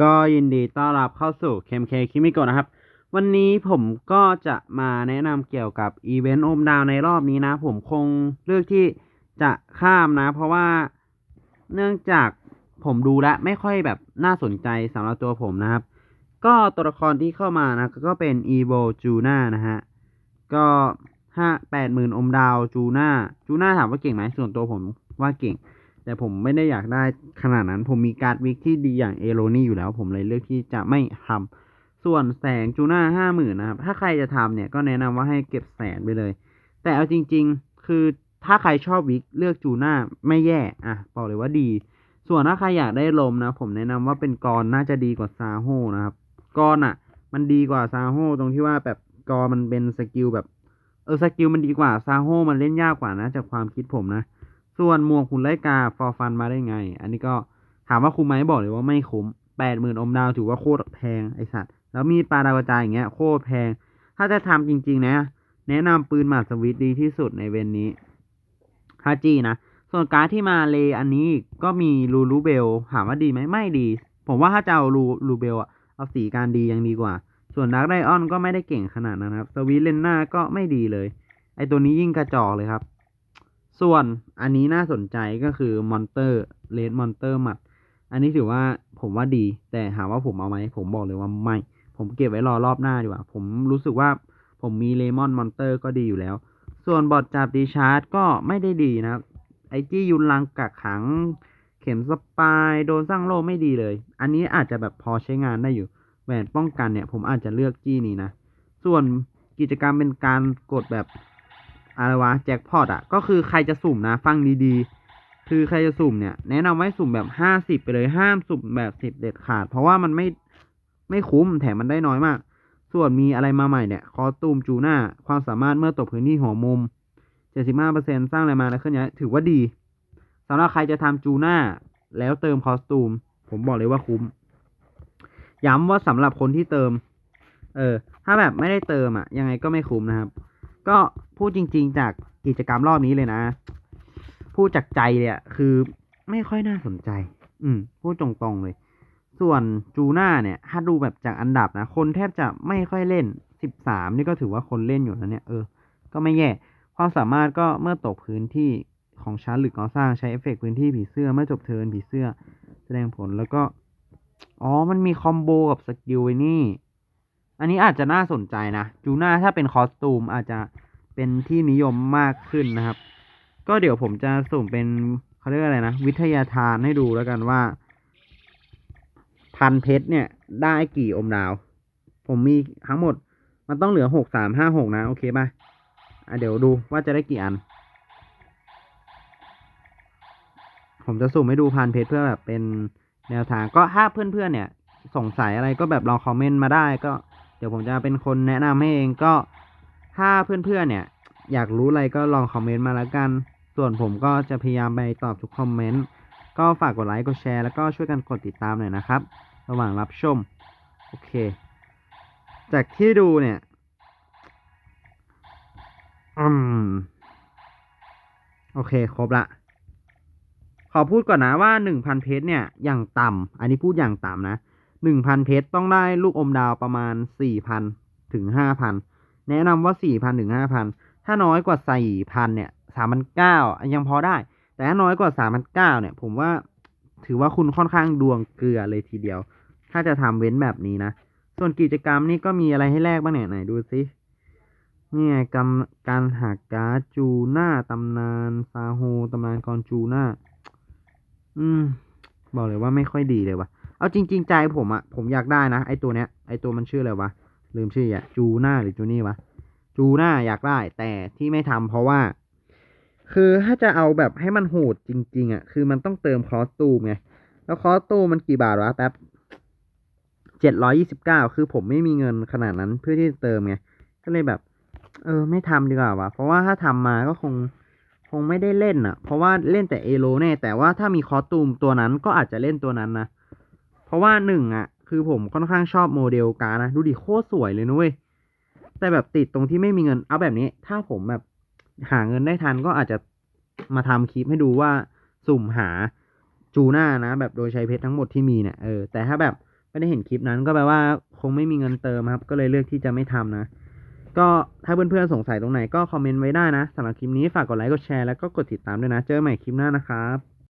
ก็ยินดีต้อนรับเข้าสู่เคมเคคิมิโกะนะครับ วันนี้ผมก็จะมาแนะนำเกี่ยวกับอีเวนต์โอมดาวในรอบนี้นะ ผมคงเลือกที่จะข้ามนะ เพราะว่าเนื่องจากผมดูและไม่ค่อยแบบน่าสนใจสำหรับตัวผมนะครับ ก็ตัวละครที่เข้ามานะ ก็เป็นอีโวจูน่านะฮะ ก็ห้าแปดหมื่นอมดาวจูน่าจูน่าถามว่าเก่งไหมส่วนตัวผมว่าเก่ง แต่ผมไม่ได้อยากได้ขนาดนั้น ผมมีการ์ดวิกที่ดีอย่างเอโรนี่อยู่แล้ว ผมเลยเลือกที่จะไม่ทำส่วนแสงจูน่าห้าหมื่นนะครับ ถ้าใครจะทำเนี่ยก็แนะนำว่าให้เก็บแสนไปเลย แต่เอาจริง ๆ คือถ้าใครชอบวิกเลือกจูน่าไม่แย่อะบอกเลยว่าดี ส่วนถ้าใครอยากได้ลมนะ ผมแนะนำว่าเป็นกรน่าจะดีกว่าซาโฮนะครับกรอะ มันดีกว่าซาโฮตรงที่ว่าแบบกรมันเป็นสกิลแบบเออสกิลมันดีกว่าซาโฮมันเล่นยากกว่านะจากความคิดผมนะ ส่วนหมวกหุ่นไลกาฟอร์ฟันมาได้ไง อันนี้ก็ถามว่าคุ้มไหมบอกเลยว่าไม่คุ้มแปดหมื่นอมดาวถือว่าโคตรแพงไอสัตว์ แล้วมีปลาดาวกระจายอย่างเงี้ยโคตรแพง ถ้าจะทำจริง ๆ นะ แนะนำปืนหมัดสวิตดีที่สุดในเวนนี้ฮาจีนะ ส่วนการดที่มาเลอันนี้ก็มีลูลูเบลถามว่าดีไหมไม่ดี ผมว่าถ้าจะเอาลูลูเบลอะเอาสีการดียังดีกว่า ส่วนดักไดออนก็ไม่ได้เก่งขนาดนั้นครับ สวีเลนหน้าก็ไม่ดีเลย ไอตัวนี้ยิ่งกระจอกเลยครับ ส่วนอันนี้น่าสนใจก็คือมอนเตอร์เลดมอนเตอร์มัดอันนี้ถือว่าผมว่าดี แต่ถามว่าผมเอาไหม ผมบอกเลยว่าไม่ ผมเก็บไว้รอรอบหน้าดีกว่า ผมรู้สึกว่าผมมีเลมอนมอนเตอร์ก็ดีอยู่แล้ว ส่วนบอทจับดีชาร์จก็ไม่ได้ดีนะครับ ไอจี้ยุนลังกักขัง เข็มสปายโดนสร้างโลไม่ดีเลย อันนี้อาจจะแบบพอใช้งานได้อยู่แหวนป้องกันเนี่ย ผมอาจจะเลือกจี้นี้นะ ส่วนกิจกรรมเป็นการกดแบบ อะไรวะแจ็คพอตอะ ก็คือใครจะสุ่มนะ ฟังดีๆ คือใครจะสุ่มเนี่ย แนะนำไว้สุ่มแบบห้าสิบไปเลยห้ามสุ่มแบบสิบเด็ดขาด เพราะว่ามันไม่ไม่คุ้มแถมมันได้น้อยมาก ส่วนมีอะไรมาใหม่เนี่ย คอตูมจูน่า ความสามารถเมื่อตกพื้นที่หัวมุมเจ็ดสิบห้าเปอร์เซ็นสร้างอะไรมาแล้วเคลื่อนย้ายถือว่าดีสำหรับใครจะทำจูน่าแล้วเติมคอสตูม ผมบอกเลยว่าคุ้ม ย้ำว่าสำหรับคนที่เติม เออ ถ้าแบบไม่ได้เติมอะ ยังไงก็ไม่คุ้มนะครับ ก็พูดจริง ๆ จากกิจกรรมรอบนี้เลยนะ พูดจากใจเลยอะคือไม่ค่อยน่าสนใจ อืม พูดตรงๆเลย ส่วนจูน่าเนี่ย ถ้าดูแบบจากอันดับนะ คนแทบจะไม่ค่อยเล่นสิบสามนี่ก็ถือว่าคนเล่นอยู่นะเนี่ย เออ ก็ไม่แย่ ความสามารถก็เมื่อตกพื้นที่ของชั้นหรือก่อสร้างใช้เอฟเฟกต์พื้นที่ผีเสื้อเมื่อจบเทิร์นผีเสื้อ แสดงผลแล้วก็ อ๋อ มันมีคอมโบกับสกิลไว้นี่ อันนี้อาจจะน่าสนใจนะ จูน่าถ้าเป็นคอสตูมอาจจะเป็นที่นิยมมากขึ้นนะครับ ก็เดี๋ยวผมจะสุ่มเป็นเขาเรียกอะไรนะ วิทยาทานให้ดูแล้วกันว่า พันเพชรเนี่ย ได้กี่อมดาว ผมมีทั้งหมด มันต้องเหลือหกสามห้าหกนะ โอเคป่ะอะเดี๋ยวดูว่าจะได้กี่อัน ผมจะสุ่มให้ดูพันเพชรเพื่อแบบเป็นแนวทางก็ถ้าเพื่อนๆเนี่ย สงสัยอะไรก็แบบลองคอมเมนต์มาได้ก็ ดี๋ยวผมจะเป็นคนแนะนำให้เองก็ถ้าเพื่อนๆเนี่ย อยากรู้อะไรก็ลองคอมเมนต์มาแล้วกัน ส่วนผมก็จะพยายามไปตอบทุกคอมเมนต์ก็ฝากกดไลค์กดแชร์แล้วก็ช่วยกันกดติดตามหน่อยนะครับ ระหว่างรับชม โอเค จากที่ดูเนี่ยอืมโอเค ครบละ ขอพูดก่อนนะว่าหนึ่งพันเพชรเนี่ยอย่างต่ำอันนี้พูดอย่างต่ำนะ หนึ่งพันเพชรต้องได้ลูกอมดาวประมาณสี่พันถึงห้าพันแนะนำว่าสี่พันถึงห้าพันถ้าน้อยกว่าสี่พันเนี่ยสามพันเก้ายังพอได้ แต่ถ้าน้อยกว่าสามพันเก้าเนี่ย ผมว่าถือว่าคุณค่อนข้างดวงเกลือเลยทีเดียว ถ้าจะทำเว้นแบบนี้นะ ส่วนกิจกรรมนี่ก็มีอะไรให้แลกบ้างเนี่ยไหนดูสินี่ไงกำการหากการ์ดจูน่าตำนานซาโฮตำนานกรจูน่าอืม บอกเลยว่าไม่ค่อยดีเลยว่ะ เอาจริง ๆ ใจผมอะผมอยากได้นะ ไอตัวเนี้ยไอตัวมันชื่ออะไรวะ ลืมชื่ออะจูน่าหรือจูนี่วะ จูน่าอยากได้ แต่ที่ไม่ทำเพราะว่า คือถ้าจะเอาแบบให้มันโหดจริง ๆอะคือมันต้องเติมคอสตูมไงแล้วคอสตูมมันกี่บาทวะแป๊บเจ็ดร้อยี่สิบเก้าคือผมไม่มีเงินขนาดนั้นเพื่อที่จะเติมไงก็เลยแบบ เออ ไม่ทำดีกว่าวะเพราะว่าถ้าทำมาก็คงคงไม่ได้เล่นอะ เพราะว่าเล่นแต่เอโลแน่แต่ว่าถ้ามีคอสตูมตัวนั้นก็อาจจะเล่นตัวนั้นนะ ราะว่าหนึ่งอะ คือผมค่อนข้างชอบโมเดลการ์ดนะ ดูดิโคตรสวยเลยนุ้ยแต่แบบติดตรงที่ไม่มีเงินเอาแบบนี้ ถ้าผมแบบหาเงินได้ทันก็อาจจะมาทำคลิปให้ดูว่าสุ่มหาจูน่านะ แบบโดยใช้เพชรทั้งหมดที่มีเนี่ยเออแต่ถ้าแบบไม่ได้เห็นคลิปนั้นก็แปลว่าคงไม่มีเงินเติมครับ ก็เลยเลือกที่จะไม่ทำนะ ก็ถ้าเพื่อนๆสงสัยตรงไหนก็คอมเมนต์ไว้ได้นะสำหรับคลิปนี้ฝากกดไลค์กดแชร์แล้วก็กดติดตามด้วยนะ เจอกันใหม่คลิปหน้านะครับ